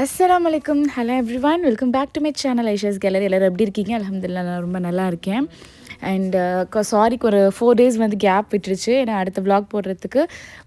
அஸ்லாம் வலைக்கம் hello everyone welcome back to my channel Aisha's gallery எல்லோரும் எப்படி இருக்கீங்க? அலமதுல்லா நான் ரொம்ப நல்லா இருக்கேன். அண்ட் சாரிக்கு uh, ஒரு ஃபோர் டேஸ் வந்து கேப் விட்டுருச்சு. ஏன்னா அடுத்த ப்ளாக் போடுறதுக்கு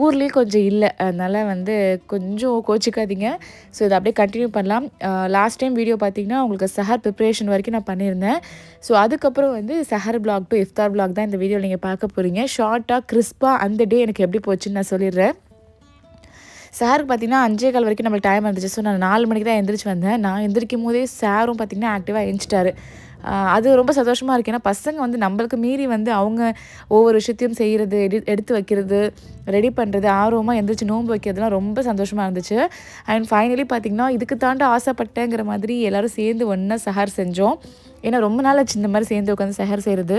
ஊர்லேயே கொஞ்சம் இல்லை. அதனால் வந்து கொஞ்சம் கோச்சிக்காதீங்க. ஸோ இதை அப்படியே கண்டினியூ பண்ணலாம். லாஸ்ட் டைம் வீடியோ பார்த்தீங்கன்னா உங்களுக்கு சஹர் ப்ரிப்ரேஷன் வரைக்கும் நான் பண்ணியிருந்தேன். ஸோ அதுக்கப்புறம் வந்து சஹர் பிளாக் டு இஃப்தார் பிளாக் தான் இந்த வீடியோவில் நீங்கள் பார்க்க போகிறீங்க ஷார்ட்டாக கிறிஸ்பாக அந்த டே எனக்கு எப்படி போச்சுன்னு நான் சொல்லிடுறேன். சாருக்கு பார்த்தீங்கன்னா அஞ்சே கால் வரைக்கும் நம்மளுக்கு டைம் இருந்துச்சு. ஸோ நான் நாலு மணிக்கு தான் எந்திரிச்சு வந்தேன். நான் எந்திரிக்கும் போதே சாரும் பார்த்தீங்கன்னா ஆக்டிவாக எழுந்துட்டாரு அது ரொம்ப சந்தோஷமாக இருக்குது ஏன்னா பசங்க வந்து நம்மளுக்கு மீறி வந்து அவங்க ஒவ்வொரு விஷயத்தையும் செய்கிறது எடு எடுத்து வைக்கிறது ரெடி பண்ணுறது ஆர்வமாக எந்திரிச்சு நோன்பு வைக்கிறதுலாம் ரொம்ப சந்தோஷமாக இருந்துச்சு. அண்ட் ஃபைனலி பார்த்திங்கன்னா இதுக்கு தாண்ட ஆசைப்பட்டேங்கிற மாதிரி எல்லோரும் சேர்ந்து ஒன்றா சஹார் செஞ்சோம். ஏன்னா ரொம்ப நாள் ஆச்சு இந்த மாதிரி சேர்ந்து உட்காந்து சஹர் செய்கிறது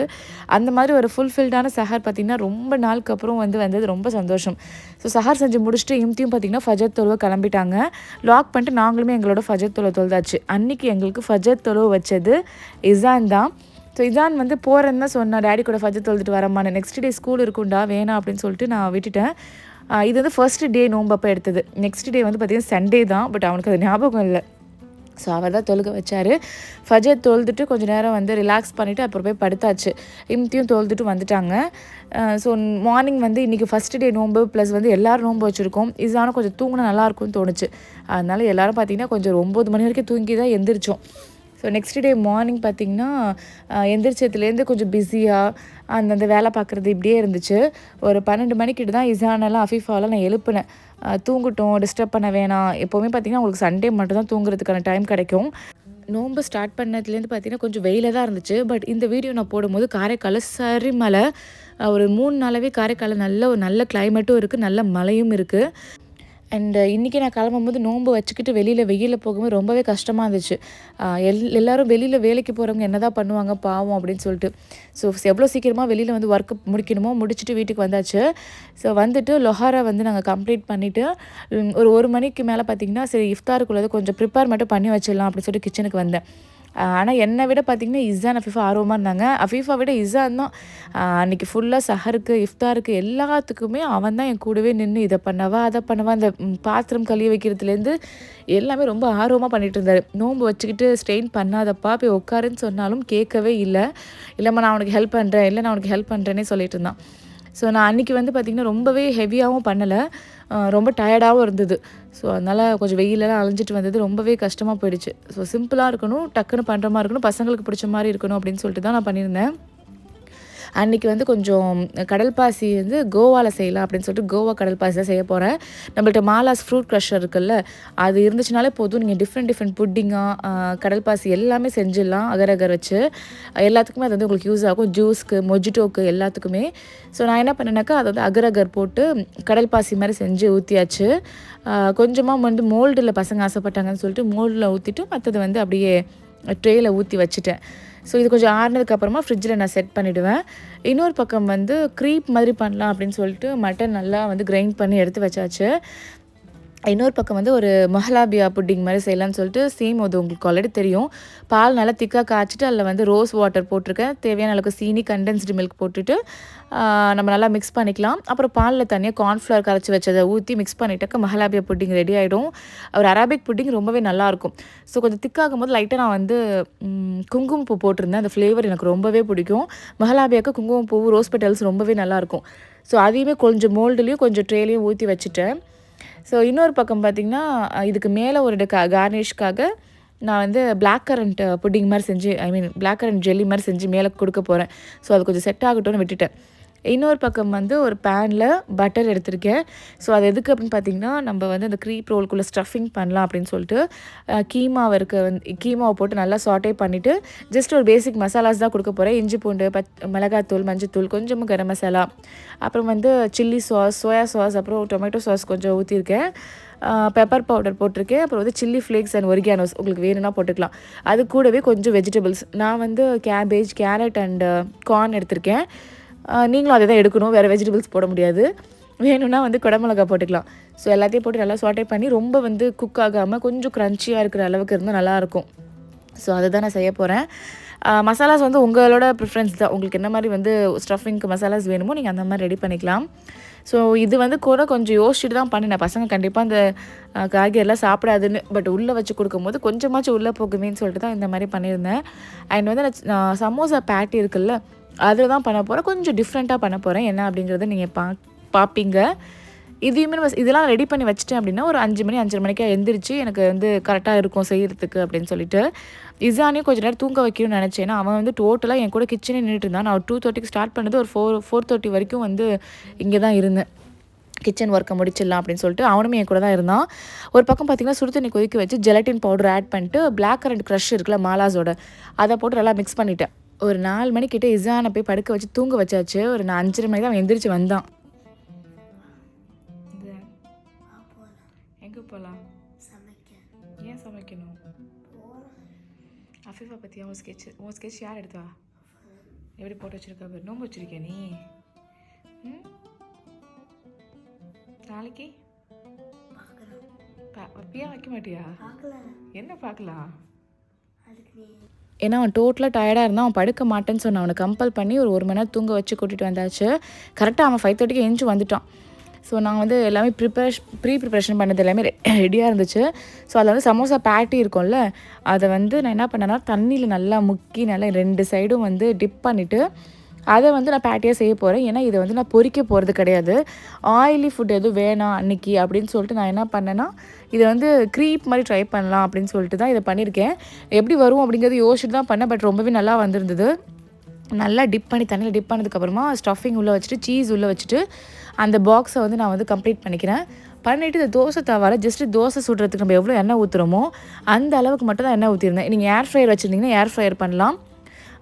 அந்த மாதிரி ஒரு ஃபுல்ஃபில்டான சஹர் பார்த்திங்கன்னா ரொம்ப நாளுக்கு அப்புறம் வந்து வந்தது ரொம்ப சந்தோஷம். ஸோ சஹர் செஞ்சு முடிச்சுட்டு இம்தியும் பார்த்திங்கன்னா ஃபஜத் தொழுவை கிளம்பிட்டாங்க. லாக் பண்ணிட்டு நாங்களுமே எங்களோட ஃபஜத் தொழுவை தொழுதாச்சு. அன்றைக்கி எங்களுக்கு ஃபஜத் தொழுவை வச்சது இசான் தான். ஸோ இதான் வந்து போகிறேன்னு தான் சொன்னேன். டேடி கூட ஃபஜத் தொழுதுட்டு வரமான நெக்ஸ்ட் டே ஸ்கூல் இருக்கும்டா. வேணாம் அப்படின்னு சொல்லிட்டு நான் விட்டுட்டேன். இது வந்து ஃபர்ஸ்ட் டே நோம்பப்போ எடுத்தது. நெக்ஸ்ட் டே வந்து பார்த்திங்கன்னா சண்டே தான். பட் அவனுக்கு அது ஞாபகம் இல்லை. ஸோ அவர் தான் தொழுக வச்சார். ஃபஜர் தொழுதுட்டு கொஞ்சம் நேரம் வந்து ரிலாக்ஸ் பண்ணிவிட்டு அப்புறம் போய் படுத்தாச்சு. இம்தியும் தொழுதுட்டு வந்துட்டாங்க. ஸோ மார்னிங் வந்து இன்றைக்கி ஃபஸ்ட்டு டே நோம்பு ப்ளஸ் வந்து எல்லோரும் நோம்பு வச்சுருக்கோம். இதானும் கொஞ்சம் தூங்கினா நல்லாயிருக்கும்னு தோணுச்சு. அதனால் எல்லோரும் பார்த்திங்கன்னா கொஞ்சம் ஒம்பது மணி வரைக்கும் தூங்கி தான் எந்திரிச்சோம். ஸோ நெக்ஸ்ட் டே மார்னிங் பார்த்திங்கன்னா எந்திரிச்சதுலேருந்து கொஞ்சம் பிஸியாக அந்தந்த வேலை பார்க்குறது இப்படியே இருந்துச்சு. ஒரு பன்னெண்டு மணிக்கிட்டு தான் இசானெல்லாம் அஃபிஃபாலாம் நான் எழுப்பினேன். தூங்கட்டும் டிஸ்டர்ப் பண்ண வேணாம். எப்போவுமே பார்த்திங்கன்னா உங்களுக்கு சண்டே மட்டும் தான் தூங்குறதுக்கான டைம் கிடைக்கும். நோன்பு ஸ்டார்ட் பண்ணதுலேருந்து பார்த்தீங்கன்னா கொஞ்சம் வெயில தான் இருந்துச்சு. பட் இந்த வீடியோ நான் போடும்போது காரைக்காலில் சரி மழை. ஒரு மூணு நாளாவே காரைக்காலில் நல்ல ஒரு நல்ல கிளைமேட்டும் இருக்குது நல்ல மழையும் இருக்குது அண்ட் uh, இன்றைக்கி நான் கிளம்பும்போது நோன்பு வச்சுக்கிட்டு வெளியில் வெயிலில் போகும்போது ரொம்பவே கஷ்டமாக இருந்துச்சு. எல் எல்லோரும் வெளியில் வேலைக்கு போகிறவங்க என்ன தான் பண்ணுவாங்க பாவம் அப்படின்னு சொல்லிட்டு. ஸோ எவ்வளோ சீக்கிரமாக வெளியில் வந்து ஒர்க் முடிக்கணுமோ முடிச்சுட்டு வீட்டுக்கு வந்தாச்சு. ஸோ வந்துட்டு லொஹாரா வந்து நாங்கள் கம்ப்ளீட் பண்ணிவிட்டு ஒரு ஒரு மணிக்கு மேலே பார்த்தீங்கன்னா சரி இஃப்தாருக்குள்ளது கொஞ்சம் ப்ரிப்பேர் மட்டும் பண்ணி வச்சிடலாம் அப்படின்னு சொல்லிட்டு கிச்சனுக்கு வந்தேன். ஆனால் என்னை விட பார்த்தீங்கன்னா இசான் அஃபீஃபா ஆர்வமாக இருந்தாங்க. அஃபீஃபா விட இசான் தான் அன்றைக்கி ஃபுல்லாக சஹருக்கு இஃப்தாருக்கு எல்லாத்துக்குமே அவன் தான் என் கூடவே நின்று இதை பண்ணவா அதை பண்ணவா அந்த பாத்திரம் கழுவி வைக்கிறதுலேருந்து எல்லாமே ரொம்ப ஆர்வமாக பண்ணிட்டு இருந்தார். நோன்பு வச்சுக்கிட்டு ஸ்ட்ரெயின் பண்ணாதப்பா போய் உட்காருன்னு சொன்னாலும் கேட்கவே இல்லை. இல்லைம்மா நான் உனக்கு ஹெல்ப் பண்ணுறேன் இல்லை நான் உனக்கு ஹெல்ப் பண்ணுறேன்னே சொல்லிட்டு இருந்தான். ஸோ நான் அன்றைக்கி வந்து பார்த்திங்கன்னா ரொம்பவே ஹெவியாகவும் பண்ணலை. ரொம்ப டயர்டாகவும் இருந்தது. ஸோ அதனால் கொஞ்சம் வெயிலெல்லாம் அலைஞ்சிட்டு வந்தது ரொம்பவே கஷ்டமாக போயிடுச்சு. ஸோ சிம்பிளாக இருக்கணும் டக்குன்னு பண்ணுற மாதிரி இருக்கணும் பசங்களுக்கு பிடிச்ச மாதிரி இருக்கணும் அப்படின்னு சொல்லிட்டு தான் நான் பண்ணியிருந்தேன். அன்றைக்கி வந்து கொஞ்சம் கடல் பாசி வந்து கோவாவில் செய்யலாம் அப்படின்னு சொல்லிட்டு கோவா கடல் பாசி தான் செய்ய போகிறேன் நம்மள்ட்ட மாலாஸ் ஃப்ரூட் க்ரஷர் இருக்குல்ல அது இருந்துச்சுனாலே போதும். நீங்கள் டிஃப்ரெண்ட் டிஃப்ரெண்ட் புட்டிங்காக கடல் பாசி எல்லாமே செஞ்சிடலாம் அகர் அகர் வச்சு. எல்லாத்துக்குமே அது வந்து உங்களுக்கு யூஸ் ஆகும். ஜூஸ்க்கு மொஜிட்டோக்கு எல்லாத்துக்குமே. ஸோ நான் என்ன பண்ணேனாக்கா அதை வந்து அகர் அகர் போட்டு கடல் பாசி மாதிரி செஞ்சு ஊற்றியாச்சு கொஞ்சமாக வந்து மோல்டில் பசங்க ஆசைப்பட்டாங்கன்னு சொல்லிட்டு மோல்டில் ஊற்றிட்டு மற்றது வந்து அப்படியே ட்ரேயில் ஊற்றி வச்சுட்டேன். ஸோ இது கொஞ்சம் ஆறுனதுக்கு அப்புறமா ஃப்ரிட்ஜில் நான் செட் பண்ணிவிடுவேன் இன்னொரு பக்கம் வந்து க்ரீப் மாதிரி பண்ணலாம் அப்படின்னு சொல்லிட்டு மட்டன் நல்லா வந்து கிரைண்ட் பண்ணி எடுத்து வச்சாச்சு. இன்னொரு பக்கம் வந்து ஒரு மஹலாபியா புட்டிங் மாதிரி செய்யலாம்னு சொல்லிட்டு சேம் அது உங்களுக்கு ஆல்ரெடி தெரியும். பால் நல்லா திக்காக காய்ச்சிட்டு அதில் வந்து ரோஸ் வாட்டர் போட்டிருக்கேன். தேவையான அளவுக்கு சீனி கண்டென்ஸ்டு மில்க் போட்டுட்டு நம்ம நல்லா மிக்ஸ் பண்ணிக்கலாம். அப்புறம் பாலில் தனியாக கார்ன்ஃப்ளவர் கரைச்சி வச்சதை ஊற்றி மிக்ஸ் பண்ணிட்டாக்க மஹலாபியா புட்டிங் ரெடி ஆகிடும் ஒரு அரபிக் புட்டிங் ரொம்பவே நல்லாயிருக்கும் ஸோ கொஞ்சம் திக்காகும் போது லைட்டாக நான் வந்து ம், குங்குமப்பூ போட்டிருந்தேன். அந்த ஃப்ளேவர் எனக்கு ரொம்பவே பிடிக்கும். மஹலாபியாவுக்கு குங்குமப்பூ ரோஸ் பெட்டல்ஸ் ரொம்பவே நல்லாயிருக்கும் ஸோ அதையுமே கொஞ்சம் மோல்டுலேயும் கொஞ்சம் ட்ரேலையும் ஊற்றி வச்சுட்டேன். ஸோ இன்னொரு பக்கம் பார்த்திங்கன்னா இதுக்கு மேலே ஒரு க கார்னிஷ்காக நான் வந்து பிளாக் கரண்ட் புட்டிங் மாதிரி செஞ்சு I mean black currant jelly மாதிரி செஞ்சு மேலே கொடுக்க போகிறேன் ஸோ அது கொஞ்சம் செட் ஆகட்டும்னு விட்டுட்டேன். இன்னொரு பக்கம் வந்து ஒரு பேனில் பட்டர் எடுத்திருக்கேன். ஸோ அது எதுக்கு அப்படின்னு பார்த்தீங்கன்னா நம்ம வந்து அந்த க்ரீப் ரோல்குள்ளே ஸ்டஃபிங் பண்ணலாம் அப்படின்னு சொல்லிட்டு கீமாவை இருக்க வந்து கீமாவை போட்டு நல்லா சாட்டே பண்ணிவிட்டு ஜஸ்ட் ஒரு பேசிக் மசாலாஸ் தான் கொடுக்க போகிறேன் இஞ்சி பூண்டு பச் மிளகாத்தூள் மஞ்சத்தூள் கொஞ்சமாக கரம் மசாலா அப்புறம் வந்து சில்லி சாஸ் சோயா சாஸ் அப்புறம் டொமேட்டோ சாஸ் கொஞ்சம் ஊற்றிருக்கேன் பெப்பர் பவுடர் போட்டிருக்கேன். அப்புறம் வந்து சில்லி ஃப்ளேக்ஸ் அண்ட் ஒரிகானோஸ் உங்களுக்கு வேணும்னா போட்டுக்கலாம். அது கூடவே கொஞ்சம் வெஜிடபிள்ஸ் நான் வந்து கேபேஜ் கேரட் அண்ட் கார்ன் எடுத்திருக்கேன். நீங்களும் அதை தான் எடுக்கணும். வேறு வெஜிடபிள்ஸ் போட முடியாது. வேணும்னா வந்து குடமிளகா போட்டுக்கலாம். ஸோ எல்லாத்தையும் போட்டு நல்லா சாட்டே பண்ணி ரொம்ப வந்து குக் ஆகாமல் கொஞ்சம் க்ரன்ச்சியாக இருக்கிற அளவுக்கு இருந்தால் நல்லாயிருக்கும் ஸோ அதை தான் நான் செய்ய போகிறேன் மசாலாஸ் வந்து உங்களோட ப்ரிஃபரன்ஸ் தான். உங்களுக்கு என்ன மாதிரி வந்து ஸ்டஃபிங்க்கு மசாலாஸ் வேணுமோ நீங்கள் அந்த மாதிரி ரெடி பண்ணிக்கலாம். ஸோ இது வந்து கூட கொஞ்சம் யோசிச்சுட்டு தான் பண்ணினேன். பசங்க கண்டிப்பாக அந்த காய்கறிலாம் சாப்பிடாதுன்னு பட் உள்ளே வச்சு கொடுக்கும்போது கொஞ்சமாச்சும் உள்ளே போகுமேன்னு சொல்லிட்டு தான் இந்த மாதிரி பண்ணியிருந்தேன். அண்ட் வந்து நான் நான் சமோசா பேட்டி இருக்குல்ல அதில் தான் பண்ண போகிறேன் கொஞ்சம் டிஃப்ரெண்ட்டாக பண்ண போகிறேன் என்ன அப்படிங்கிறத நீங்கள் பா பார்ப்பீங்க இதையுமே நம்ம இதெல்லாம் ரெடி பண்ணி வச்சிட்டேன் அப்படின்னா ஒரு அஞ்சு மணி அஞ்சரை மணிக்கு எழுந்திரிச்சு எனக்கு வந்து கரெக்டாக இருக்கும் செய்கிறதுக்கு அப்படின்னு சொல்லிட்டு. இசானையும் கொஞ்சம் நேரம் தூங்க வைக்கணும்னு நினச்சேன். அவன் வந்து டோட்டலாக என் கூட கிச்சனே நின்றுட்டு இருந்தான். நான் டூ தேர்ட்டிக்கு ஸ்டார்ட் பண்ணது ஒரு ஃபோர் ஃபோர் தேர்ட்டி வரைக்கும் வந்து இங்கே தான் இருந்தேன் கிச்சன் ஒர்க்கை முடிச்சிடலாம் அப்படின்னு சொல்லிட்டு அவனுமே என் கூட தான் இருந்தான். ஒரு பக்கம் பார்த்திங்கன்னா சுடு தண்ணி கொதிக்க வச்சு ஜெலட்டின் பவுடர் ஆட் பண்ணிட்டு பிளாக் கரண்ட் க்ரஷ் இருக்குல்ல மாலாஸோட அதை போட்டு நல்லா மிக்ஸ் பண்ணிட்டேன். ஒரு நாலு மணிக்கிட்ட இசானை போய் படுக்க வச்சு தூங்க வச்சாச்சு. ஒரு நான் அஞ்சரை மணிக்கு தான் அவன் எந்திரிச்சு வந்தான். எங்கே போகலாம் ஏன் சமைக்கணும்? அஃபீஃபா பற்றியா உன் ஸ்கெட்ச் உன் ஸ்கெட்ச் யார் எடுத்தா? எப்படி போட்டு வச்சிருக்கா பாரு. நோம்பு வச்சிருக்கியா நீ? நாளைக்கு? வைப்பியா வைக்க மாட்டியா? என்ன பார்க்கலாம் ஏன்னா அவன் டோட்டலாக டயர்டாக இருந்தால் அவன் படுக்க மாட்டேன்னு சொன்னான். அவனை கம்பல் பண்ணி ஒரு ஒரு மணி நேரம் தூங்க வச்சு கூட்டிகிட்டு வந்தாச்சு. கரெக்டாக அவன் ஃபைவ் தேர்ட்டிக்கு எஞ்சி வந்துட்டான். ஸோ நான் வந்து எல்லாமே ப்ரிப்பரேஷ் ப்ரீ ப்ரிப்பரேஷன் பண்ணது எல்லாமே ரெடியாக இருந்துச்சு. ஸோ அதில் வந்து சமோசா பேட்டி இருக்கும்ல அதை வந்து நான் என்ன பண்ணேன்னா தண்ணியில் நல்லா முக்கி நல்லா ரெண்டு சைடும் வந்து டிப் பண்ணிவிட்டு அதை வந்து நான் பேட்டியாக செய்ய போகிறேன் ஏன்னா இதை வந்து நான் பொறிக்க போகிறது கிடையாது. ஆயிலி ஃபுட் எதுவும் வேணாம் அன்னைக்கு அப்படின்னு சொல்லிட்டு நான் என்ன பண்ணேன்னா இதை வந்து க்ரீப் மாதிரி ட்ரை பண்ணலாம் அப்படின்னு சொல்லிட்டு தான் இதை பண்ணியிருக்கேன். எப்படி வரும் அப்படிங்கிறது யோசிச்சுட்டு தான் பண்ணேன். பட் ரொம்பவே நல்லா வந்திருந்தது. நல்லா டிப் பண்ணி தண்ணியில் டிப் பண்ணதுக்கப்புறமா ஸ்டஃபிங் உள்ளே வச்சுட்டு சீஸ் உள்ளே வச்சுட்டு அந்த பாக்ஸை வந்து நான் வந்து கம்ப்ளீட் பண்ணிக்கிறேன். பண்ணிவிட்டு இந்த தோசை தவால ஜஸ்ட்டு தோசை சுடுறதுக்கு நம்ம எவ்வளோ எண்ணெய் ஊற்றுறோமோ அந்த அளவுக்கு மட்டும் தான் எண்ணெய் ஊற்றிருந்தேன் நீங்கள் ஏர் ஃப்ரையர் வச்சுருந்தீங்கன்னா ஏர் ஃப்ரையர் பண்ணலாம்.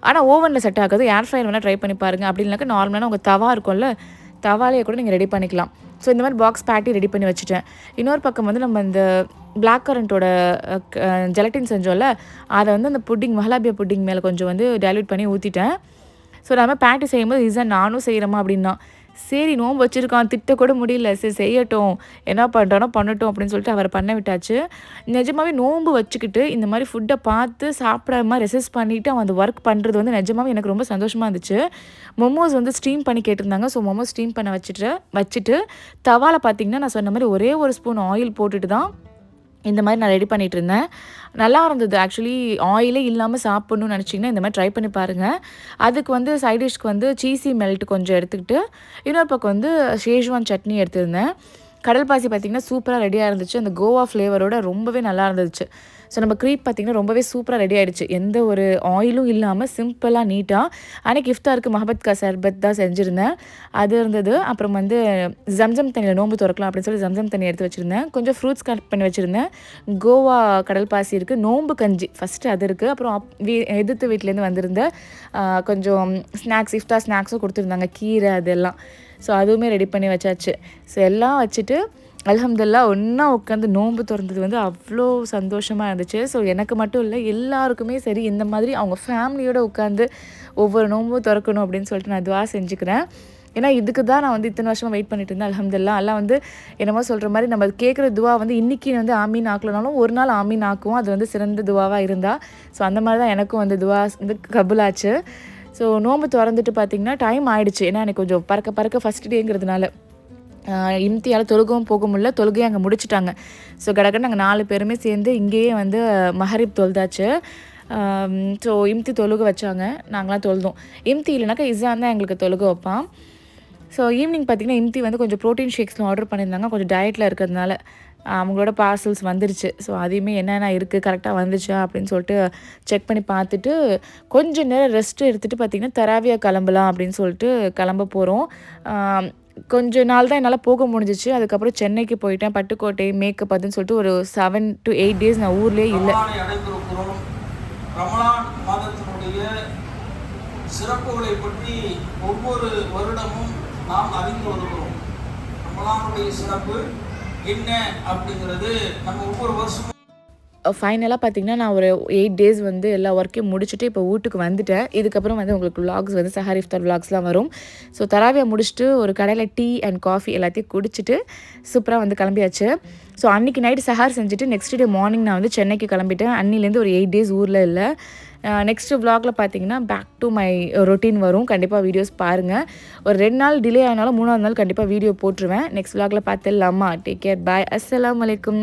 ஆனால் ஓவனில் செட் ஆகாது. ஏர் ஃப்ரையர் வேணால் ட்ரை பண்ணி பாருங்கள் அப்படி இல்லைனாக்கா நார்மலான உங்கள் தவா இருக்கும்ல தவாலையை கூட நீங்கள் ரெடி பண்ணிக்கலாம். ஸோ இந்த மாதிரி பாக்ஸ் பேட்டி ரெடி பண்ணி வச்சுட்டேன். இன்னொரு பக்கம் வந்து நம்ம இந்த பிளாக் கரண்ட்டோட ஜெலட்டின் செஞ்சோம்ல அதை வந்து அந்த புட்டிங் மஹலாபியா புட்டிங் மேலே கொஞ்சம் வந்து டைல்யூட் பண்ணி ஊற்றிட்டேன் ஸோ நம்ம பேட்டி செய்யும்போது ஈஸியாக நானும் செய்கிறேமா அப்படின்னா சரி நோம்பு வச்சுருக்கான் திட்ட கூட முடியல. சரி செய்யட்டும். என்ன பண்ணுறானோ பண்ணட்டும் அப்படின்னு சொல்லிட்டு அவரை பண்ண விட்டாச்சு. நிஜமாவே நோன்பு வச்சுக்கிட்டு இந்த மாதிரி ஃபுட்டை பார்த்து சாப்பிடாம ரெசஸ் பண்ணிவிட்டு அவன் அந்த ஒர்க் பண்ணுறது வந்து நிஜமாவே எனக்கு ரொம்ப சந்தோஷமாக இருந்துச்சு. மொமோஸ் வந்து ஸ்டீம் பண்ணி கேட்டிருந்தாங்க. ஸோ மொமோஸ் ஸ்டீம் பண்ண வச்சுட்டு வச்சுட்டு தவால பார்த்தீங்கன்னா நான் சொன்ன மாதிரி ஒரே ஒரு ஸ்பூன் ஆயில் போட்டுட்டு தான் இந்த மாதிரி நான் ரெடி பண்ணிட்டு இருந்தேன் நல்லா இருந்தது. ஆக்சுவலி ஆயிலே இல்லாமல் சாப்பிட்ணுன்னு நினச்சிங்கன்னா இந்த மாதிரி ட்ரை பண்ணி பாருங்கள் அதுக்கு வந்து சைட் டிஷ்க்கு வந்து சீசி மெல்ட் கொஞ்சம் எடுத்துக்கிட்டு இன்னொரு பக்கம் வந்து ஷேஷ்வான் சட்னி எடுத்திருந்தேன். கடல் பாசி பார்த்திங்கன்னா சூப்பராக ரெடியாக இருந்துச்சு. அந்த கோவா ஃப்ளேவரோட ரொம்பவே நல்லா இருந்துச்சு. ஸோ நம்ம க்ரீப் பார்த்திங்கன்னா ரொம்பவே சூப்பராக ரெடி ஆகிடுச்சு எந்த ஒரு ஆயிலும் இல்லாமல் சிம்பிளாக நீட்டாக அன்றைக்கி இஃப்தாருக்கு மஹபத் கா சர்பத் தான் செஞ்சுருந்தேன். அது இருந்தது. அப்புறம் வந்து ஜம்ஜம் தண்ணியில் நோம்பு திறக்கலாம் அப்படின்னு சொல்லி ஜம்ஜம் தண்ணி எடுத்து வச்சுருந்தேன். கொஞ்சம் ஃப்ரூட்ஸ் கட் பண்ணி வச்சுருந்தேன். கோவா கடல் பாசி இருக்குது நோம்பு கஞ்சி. ஃபஸ்ட்டு அது இருக்குது அப்புறம் வீ எதிர்த்து வீட்டிலேருந்து வந்திருந்த கொஞ்சம் ஸ்நாக்ஸ் இஃப்டா ஸ்நாக்ஸும் கொடுத்துருந்தாங்க. கீரை அதெல்லாம். ஸோ அதுவுமே ரெடி பண்ணி வச்சாச்சு. ஸோ எல்லாம் வச்சுட்டு அலமதுல்லா ஒன்றா உட்காந்து நோன்பு திறந்தது வந்து அவ்வளோ சந்தோஷமாக இருந்துச்சு. ஸோ எனக்கு மட்டும் இல்லை எல்லாருக்குமே சரி இந்த மாதிரி அவங்க ஃபேமிலியோடு உட்காந்து ஒவ்வொரு நோன்பும் திறக்கணும் அப்படின்னு சொல்லிட்டு நான் துவா செஞ்சுக்கிறேன். ஏன்னா இதுக்கு தான் நான் வந்து இத்தனை வருஷமாக வெயிட் பண்ணிட்டு இருந்தேன் அலமதுல்லா எல்லாம் வந்து என்னமோ சொல்கிற மாதிரி நம்ம கேட்குற துவா வந்து இன்றைக்கி வந்து ஆமீன் ஆக்கலனாலும் ஒரு நாள் ஆமீன் ஆக்குவோம். அது வந்து சிறந்த துவாவாக இருந்தால் ஸோ அந்த மாதிரி தான் எனக்கும் வந்து துவா வந்து கபுலாச்சு. ஸோ நோன்பு திறந்துட்டு பார்த்திங்கன்னா டைம் ஆயிடுச்சு. ஏன்னா எனக்கு கொஞ்சம் பறக்க பறக்க ஃபஸ்ட் டேங்கிறதுனால இம்தியால் தொழுகவும் போக முடியல. தொழுகையும் அங்கே முடிச்சிட்டாங்க. ஸோ கடற்கட நாங்கள் நாலு பேருமே சேர்ந்து இங்கேயே வந்து மஹரிப் தொழுதாச்சு. ஸோ இம்தி தொழுக வச்சாங்க. நாங்களாம் தொழுதோம். இம்தி இல்லைனாக்கா இசான் தான் எங்களுக்கு தொழுக வைப்பான். ஸோ ஈவினிங் பார்த்தீங்கன்னா இம்தி வந்து கொஞ்சம் ப்ரோட்டீன் ஷேக்ஸ்லாம் ஆர்டர் பண்ணியிருந்தாங்க. கொஞ்சம் டயட்டில் இருக்கிறதுனால அவங்களோட பார்சல்ஸ் வந்துருச்சு. ஸோ அதையுமே என்னென்ன இருக்குது கரெக்டாக வந்துச்சா அப்படின்னு சொல்லிட்டு செக் பண்ணி பார்த்துட்டு கொஞ்சம் நேரம் ரெஸ்ட் எடுத்துகிட்டு பார்த்தீங்கன்னா தராவியாக கிளம்பலாம் அப்படின்னு சொல்லிட்டு கிளம்ப போகிறோம் கொஞ்ச நாள் தான் என்னால் போக முடிஞ்சிச்சு. அதுக்கப்புறம் சென்னைக்கு போயிட்டேன். பட்டுக்கோட்டை மேக்கப் அதுன்னு சொல்லிட்டு ஒரு செவன் டு எயிட் டேஸ் நான் ஊர்லேயே இல்லை. ரமலான் மாதத்தினுடைய சிறப்புகளை பற்றி ஒவ்வொரு வருடமும் நாம் அறிந்து வருகிறோம். ரமலானுடைய சிறப்பு என்ன அப்படிங்கிறது நம்ம ஒவ்வொரு வருஷமும் ஃபைனலாக பார்த்தீங்கன்னா நான் ஒரு எயிட் டேஸ் வந்து எல்லா ஒர்க்கையும் முடிச்சுட்டு இப்போ வீட்டுக்கு வந்துட்டேன். இதுக்கப்புறம் வந்து உங்களுக்கு விலாக்ஸ் வந்து சஹார் இஃப்தார் விலாக்ஸ்லாம் வரும். ஸோ தராவியை முடிச்சுட்டு ஒரு கடையில் டீ அண்ட் காஃபி எல்லாத்தையும் குடிச்சிட்டு சூப்பராக வந்து கிளம்பியாச்சு. ஸோ அன்றைக்கி நைட்டு சஹார் செஞ்சுட்டு நெக்ஸ்ட் டே மார்னிங் நான் வந்து சென்னைக்கு கிளம்பிட்டேன். அன்னிலேருந்து ஒரு எயிட் டேஸ் ஊரில் இல்லை. நெக்ஸ்ட்டு vlogல பார்த்தீங்கன்னா பேக் டு மை ரொட்டீன் வரும். கண்டிப்பாக வீடியோஸ் பாருங்கள் ஒரு ரெண்டு நாள் டிலே ஆனாலும் மூணாவது நாள் கண்டிப்பாக வீடியோ போட்டுருவேன். நெக்ஸ்ட் vlogல பார்த்துடலாமா? டேக் கேர் பாய் அஸ்லாம் வலைக்கம்